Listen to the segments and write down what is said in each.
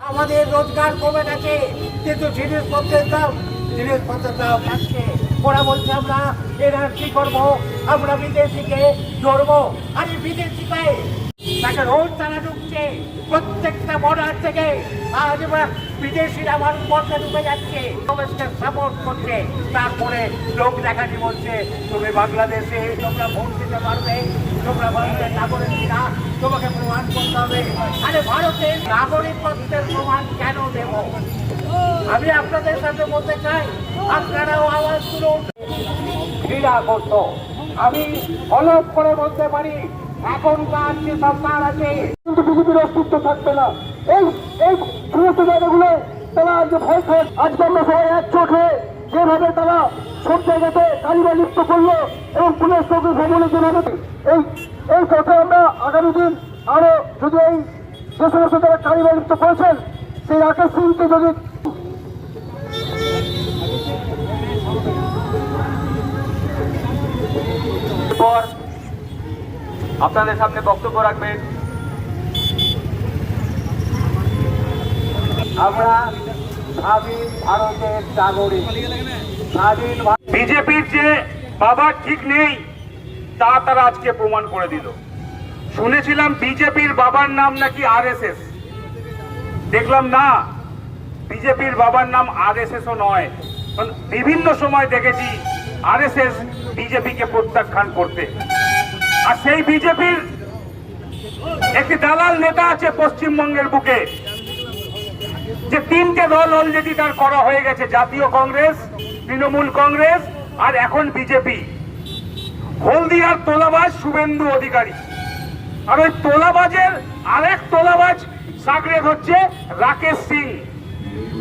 আমাদের রোজগার কমে গেছে কিন্তু জিনিসপত্রের দাম জিনিসপত্রের দাম বাড়ছে ওরা বলছে, আমরা এরা কি করব? আমরা বিদেশিকে ধরবো? আর বিদেশি বিদেশিকে তাকে রোজ তারা ঢুকছে প্রত্যেকটা বর্ডার থেকে আজ বিদেশিরা ভারতবর্ষে ঢুকে যাচ্ছে। কংগ্রেসকে সাপোর্ট করছে। তারপরে লোক দেখানি বলছে, তুমি বাংলাদেশে তোমরা ভোট দিতে পারবে। তোমরা ভারতের নাগরিক কিনা তোমাকে প্রমাণ করতে হবে। আরে ভারতের নাগরিকত্বের প্রমাণ কেন দেব? আমি আপনাদের সাথে বলতে চাই, আপনারাও আওয়াজ তুলুন। ক্রীড়া করতো। আমি অলপ করে বলতে পারি এখনকার যে সরকার আছে। কিন্তু বিজেপির অস্তিত্ব থাকবে না। এই এই সমস্ত জায়গাগুলো তারা আজ ভয় খায় আজকে আমরা সবাই এক চোখ যেভাবে তারা সব জায়গাতে কালিমা লিপ্ত করল এবং পুলিশ চৌকি ভ্রমণের জন্য এই এই কথা আমরা আগামী দিন আরও যদি এই যে সমস্ত যারা কালিমা লিপ্ত করেছেন সেই রাকেশ সিংকে যদি পর আপনাদের সামনে বক্তব্য রাখবেন। আমরা স্বাধীন ভারতের নাগরিক। স্বাধীন বিজেপির যে বাবা ঠিক নেই, তা তারা আজকে প্রমাণ করে দিল। শুনেছিলাম বিজেপির বাবার নাম নাকি আরএসএস। দেখলাম না, বিজেপির বাবার নাম আরএসএস ও নয় বিভিন্ন সময় দেখেছি আর এস আরএসএস বিজেপিকে প্রত্যাখ্যান করতে। আর সেই বিজেপির একটি দালাল নেতা আছে পশ্চিমবঙ্গের বুকে, যে তিনটে দল অলরেডি তার করা হয়ে গেছে, জাতীয় কংগ্রেস, তৃণমূল কংগ্রেস আর এখন বিজেপি। হলদিয়ার তোলাবাজ শুভেন্দু অধিকারী। আর ওই তোলাবাজের আরেক তোলাবাজ সাগরেদ হচ্ছে রাকেশ সিং,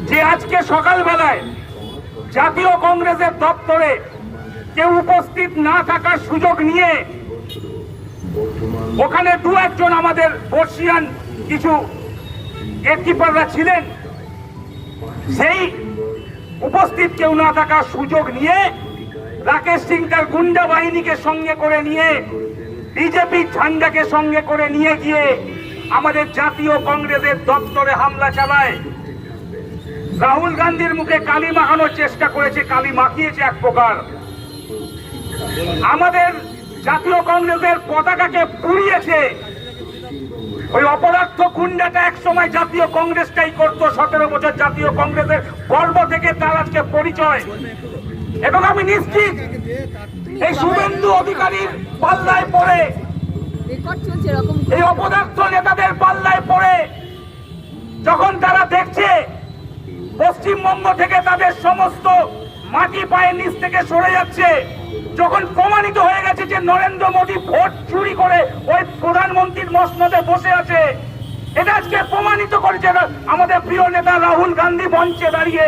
যে আজকে সকালবেলায় জাতীয় কংগ্রেসের দপ্তরে কেউ উপস্থিত না থাকার সুযোগ নিয়ে ওখানে দু একজন আমাদের বর্ষিয়ান কিছু গেটকিপাররা ছিলেন। সেই উপস্থিত কেউ না থাকার সুযোগ নিয়ে রাকেশ সিং তার গুন্ডা বাহিনীকে সঙ্গে করে নিয়ে বিজেপির ঝান্ডাকে সঙ্গে করে নিয়ে গিয়ে আমাদের জাতীয় কংগ্রেসের দপ্তরে হামলা চালায়। রাহুল গান্ধীর মুখে কালি মাখানোর চেষ্টা করেছে, কালি মাখিয়েছে এক প্রকার। আমাদের জাতীয় কংগ্রেসের পতাকাকে পুড়িয়েছে। ওই অপরার্থ গুন্ডাটা এক সময় জাতীয় কংগ্রেসটাই করতো সতেরো বছর জাতীয় কংগ্রেসের গর্ব থেকে তার আজকে পরিচয়। এবং আমি নিশ্চিত এই শুভেন্দু অধিকারীর পাল্লায় পড়ে এই অপদার্থ নেতাদের পাল্লায় পড়ে যখন তারা দেখছে পশ্চিমবঙ্গ থেকে তাদের সমস্ত মাটি পায়ের নিচ থেকে সরে যাচ্ছে যখন প্রমাণিত হয়ে গেছে যে নরেন্দ্র মোদী ভোট চুরি করে ওই প্রধানমন্ত্রীর মসনদে বসে আছে, এটা আজকে প্রমাণিত করেছে আমাদের প্রিয় নেতা রাহুল গান্ধী মঞ্চে দাঁড়িয়ে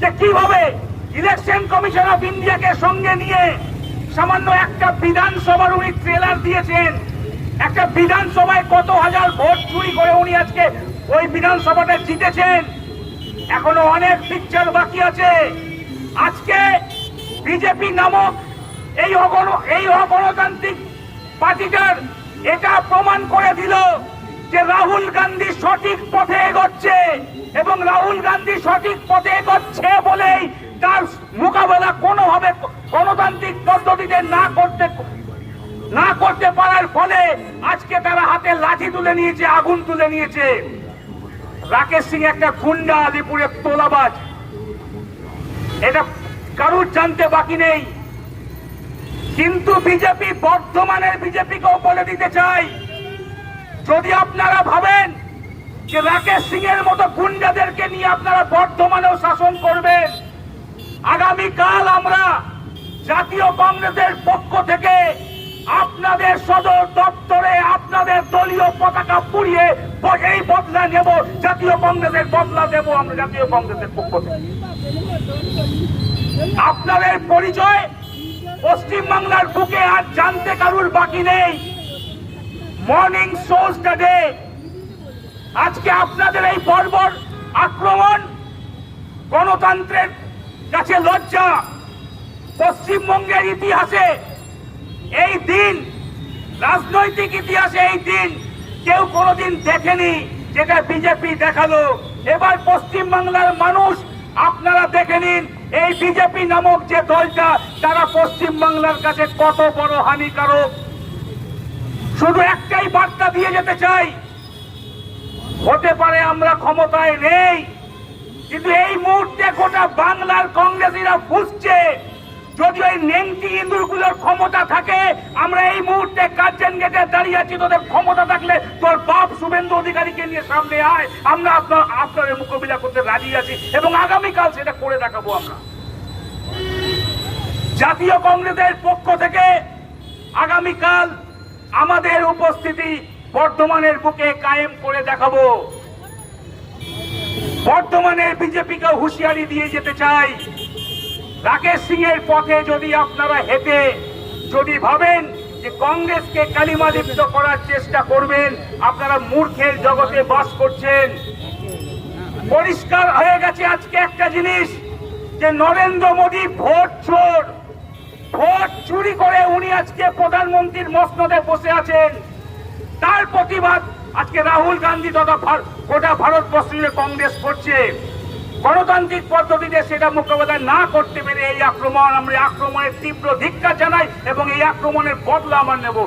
যে কীভাবে ইলেকশন কমিশন অফ ইন্ডিয়াকে সঙ্গে নিয়ে সামান্য একটা বিধানসভার উনি ট্রেলার দিয়েছেন। একটা বিধানসভায় কত হাজার ভোট চুরি করে উনি আজকে ওই বিধানসভাটা জিতেছেন। এখনও অনেক পিকচার বাকি আছে। আজকে বিজেপি নামক এই এই অগণতান্ত্রিক পার্টিটার এটা প্রমাণ করে দিল যে রাহুল গান্ধী সঠিক পথে এগোচ্ছে এবং রাহুল গান্ধী সঠিক পথে এগোচ্ছে বলেই তার মোকাবেলা কোনোভাবে গণতান্ত্রিক পদ্ধতিতে না করতে না করতে পারার ফলে আজকে তারা হাতে লাঠি তুলে নিয়েছে, আগুন তুলে নিয়েছে। রাকেশ সিং একটা গুন্ডা আলিপুরের তোলাবাজ। এটা কারুর জানতে বাকি নেই? কিন্তু বিজেপি বর্তমানের বিজেপিকেও বলে দিতে চাই, যদি আপনারা ভাবেন যে রাকেশ সিং এর মতো গুন্ডাদেরকে নিয়ে আপনারা বর্তমানেও শাসন করবেন, আগামীকাল আমরা জাতীয় কংগ্রেসের পক্ষ থেকে আপনাদের সদর দপ্তরে আপনাদের দলীয় পতাকা পুড়িয়ে এই বদলা নেব, জাতীয় কংগ্রেসের বদলা দেব আমরা জাতীয় কংগ্রেসের পক্ষ থেকে। আপনাদের পরিচয় পশ্চিমবাংলার বুকে আর জানতে কারুর বাকি নেই। মর্নিং সোজটা ডে আজকে আপনাদের এই বর্বর আক্রমণ, গণতন্ত্রের কাছে লজ্জা। পশ্চিমবঙ্গের ইতিহাসে এই দিন, রাজনৈতিক ইতিহাসে এই দিন কেউ কোনোদিন দেখেনি, যেটা বিজেপি দেখাল। এবার পশ্চিম বাংলার মানুষ, আপনারা দেখে নিন, এই বিজেপি নামক যে দলটা তারা পশ্চিম বাংলার কাছে কত বড় হানিকারক। শুধু একটাই বার্তা দিয়ে যেতে চাই, হতে পারে আমরা ক্ষমতায় নেই, কিন্তু এই মুহূর্তে গোটা বাংলার কংগ্রেসীরা বুঝছে যদি ওই নেংটি ইন্দুরগুলোর ক্ষমতা থাকে, আমরা এই মুহূর্তে কার্জন গেটে দাঁড়িয়ে আছি, তোদের ক্ষমতা থাকলে তোর বাপ শুভেন্দু অধিকারীকে নিয়ে সামনে আয়, আমরা আপনার আপনার মোকাবিলা করতে রাজি আছি, এবং আগামীকাল সেটা করে দেখাবো আমরা। জাতীয় কংগ্রেসের পক্ষ থেকে আগামীকাল আমাদের উপস্থিতি বর্ধমানের বুকে কায়েম করে দেখাবো। বর্তমানের বিজেপিকে হুঁশিয়ারি দিয়ে যেতে চাই। রাকেশ সিং এর পথে যদি আপনারা হেঁটে, যদি ভাবেন যে কংগ্রেসকে কালিমা লিপ্ত করার চেষ্টা করবেন, আপনারা মূর্খের জগতে বাস করছেন। পরিষ্কার হয়ে গেছে আজকে একটা জিনিস, যে নরেন্দ্র মোদী ভোট চোর। ভোট চুরি করে উনি আজকে প্রধানমন্ত্রীর মসনদে বসে আছেন। তার প্রতিবাদ আজকে রাহুল গান্ধী তথা গোটা ভারতবর্ষ কংগ্রেস করছে। গণতান্ত্রিক পদ্ধতিতে সেটা মোকাবেলা না করতে পেরে এই আক্রমণ, আমরা আক্রমণের তীব্র ধিক্ষা জানাই এবং এই আক্রমণের বদলা আমার নেব।